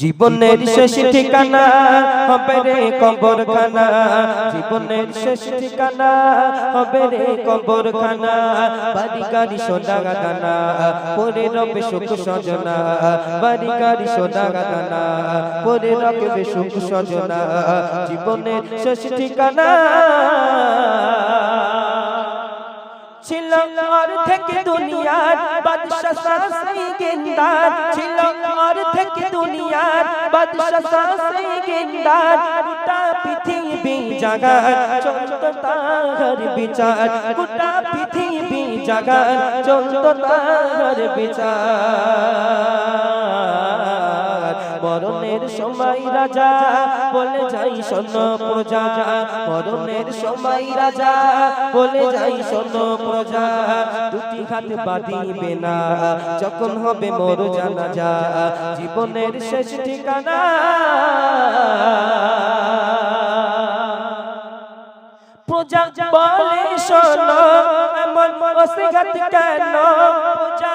জীবনের শেষ ঠিকানা হবে রে কবরখানা। জীবনের শেষ ঠিকানা হবে রে কবরখানা। বাড়ি গাড়ি সোনা দানা পরে রবে সুখ সজনা। বাড়ি গাড়ি সোনা দানা পরে রবে সুখ সজনা। জীবনের শেষ ঠিকানা ছিল আর থেকে দুনিয়ার বাদশা সাসে গেন্দার। ছিল আর থেকে দুনিয়ার বাদশা সাসে গেন্দার। গোটা পৃথিবী জাগার চলত তার বিচার। গোটা পৃথিবী জাগার চলত তার বিচার। মরণের সময় রাজা বলে যাই শোন প্রজা। মরণের সময় রাজা বলে যাই শোন প্রজা। দুটি হাত বাঁধিবে না। যখন হবে মোর জানা যা জীবনের শেষ ঠিকানা। প্রজা বলে শোনো এমন অসিঘাত কেন? প্রজা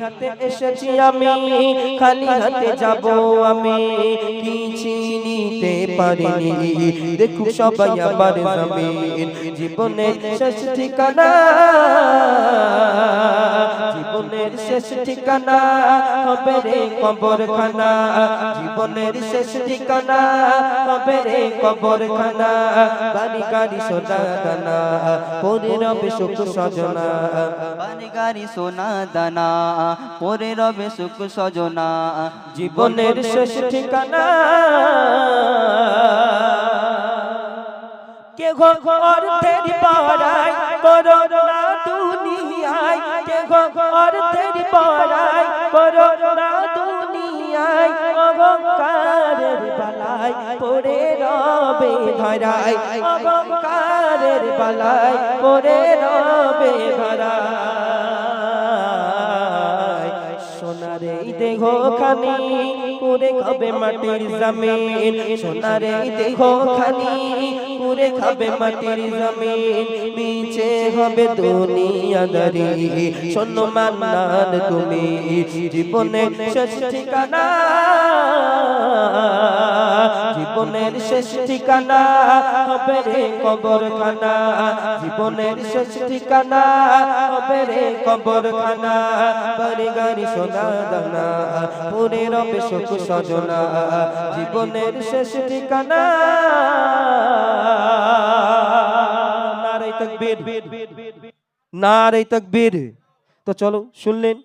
হাতে এসেছি আমি, খালি হাতে যাব আমি। কি চিনিতে পারিনি? দেখুক সবাই আমার জীবনে শেষ ঠিকানা। শেষ ঠিকানা, হবে রে কবরখানা। জীবনের শেষ ঠিকানা, হবে রে কবরখানা। বাড়ি গাড়ি সোনা দানা পরে রবে সুখ সজনা। বাড়ি গাড়ি সোনা দানা পরে রবে সুখ সজনা। জীবনের শেষ ঠিকানা। কে গো অর্থের পাড়ায় করো না দুনিয়ায় কে গো অর্থের পাড়ায় করো না দুনিয়ায় অহংকারের বালায় পড়ে রবে ধরাই অবকারের বালাই পড়ে রবে ধরায় দেহ খানি পুরে খাবে মাটির জমিন। সোনার দেহ খানি পুরে খাবে মাটির জমিন। নিচে হবে দুনিয়াদারি শোনো মান্নার তুমি। জীবনের শেষ ঠিকানা, জীবনের শেষ ঠিকানা হবে রে কবরখানা। জীবনের শেষ ঠিকানা হবে রে কবরখানা। বাড়ি গাড়ি, সোনা দানা পুরে রবে সজনা। জীবনের শেষ ঠিকানা। নারে তকবীর। নারে তকবীর। তো চলো শুনলেন।